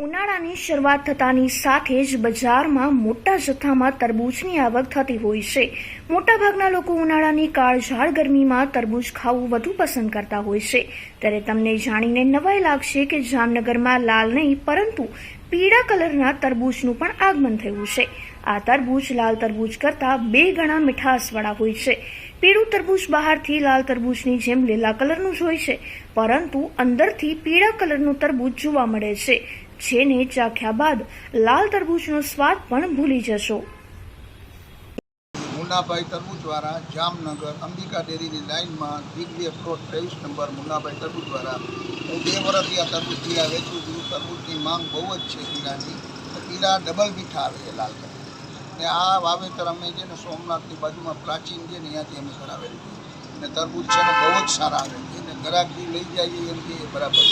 ઉનાળાની શરૂઆત થતાની સાથે જ બજારમાં મોટા જથ્થામાં તરબૂચની આવક થતી હોય છે. મોટાભાગના લોકો ઉનાળાની કાળઝાળ ગરમીમાં તરબૂચ ખાવું વધુ પસંદ કરતા હોય છે. ત્યારે તમને જાણીને નવાઈ લાગશે કે જામનગરમાં લાલ નહીં, પરંતુ પીળા કલરના તરબૂચનું પણ આગમન થયું છે. આ તરબૂચ લાલ તરબૂચ કરતાં બે ગણા મીઠાશવાળા હોય છે. પીળું તરબૂચ બહારથી લાલ તરબૂચની જેમ લીલા કલરનું જ હોય છે, પરંતુ અંદરથી પીળા કલરનું તરબૂચ જોવા મળે છે. જેને ચાખ્યા બાદ લાલ તરબૂચનો સ્વાદ પણ ભૂલી જશો. મુન્નાભાઈ તરબૂચવાળા જામનગર અંબિકા ડેરીની લાઇનમાં દિગ્વી પ્લોટ ત્રેવીસ નંબર મુન્નાભાઈ તરબૂચવાળા હું બે વર્ષથી આ તરબૂચ પીળા વેચું છું. તરબૂચની માંગ બહુ જ છે પીળાની તો ડબલ મીઠા આવે છે લાલ તરબૂચ. ને આ વાવેતર અમે છે ને સોમનાથની બાજુમાં પ્રાચીન છે ને ત્યાંથી અમે કરાવેલું ને તરબૂચ છે ને બહુ જ સારા આવે છે. અને ગ્રાહકથી લઈ જઈએ એમ કે બરાબર.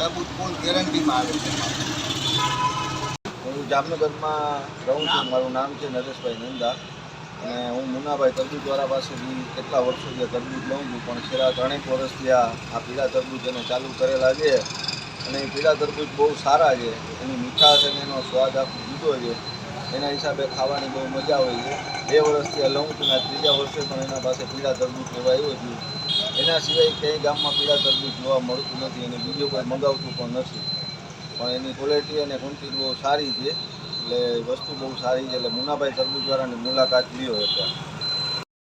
તરબૂચ ફૂલ ગેરંટીમાં આવે છે. હું જામનગરમાં રહું છું, મારું નામ છે નરેશભાઈ નંદા અને હું મુન્નાભાઈ તરબૂચવાળા પાસેથી કેટલા વર્ષોથી તરબૂજ લઉં છું, પણ છેલ્લા ત્રણેક વર્ષથી આ આ પીળા તરબૂજ એને ચાલુ કરેલા છે અને એ પીળા તરબૂજ બહુ સારા છે, એની મીઠાશ અને એનો સ્વાદ આખો જુદો છે. એના હિસાબે ખાવાની બહુ મજા હોય છે. બે વર્ષથી આ લઉં ત્રીજા વર્ષે પણ એના પાસે પીળા તરબૂચ લેવા આવ્યો છું. એના સિવાય ક્યાંય ગામમાં પીળા તરબૂચ જોવા મળતું નથી અને બીજું કોઈ મંગાવતું પણ નથી. પણ એની ક્વોલિટી અને ક્વોન્ટિટી બહુ સારી છે. એટલે વસ્તુ બહુ સારી છે. એટલે મુનાભાઈ તરબૂચવાળાની મુલાકાત લ્યો એકવાર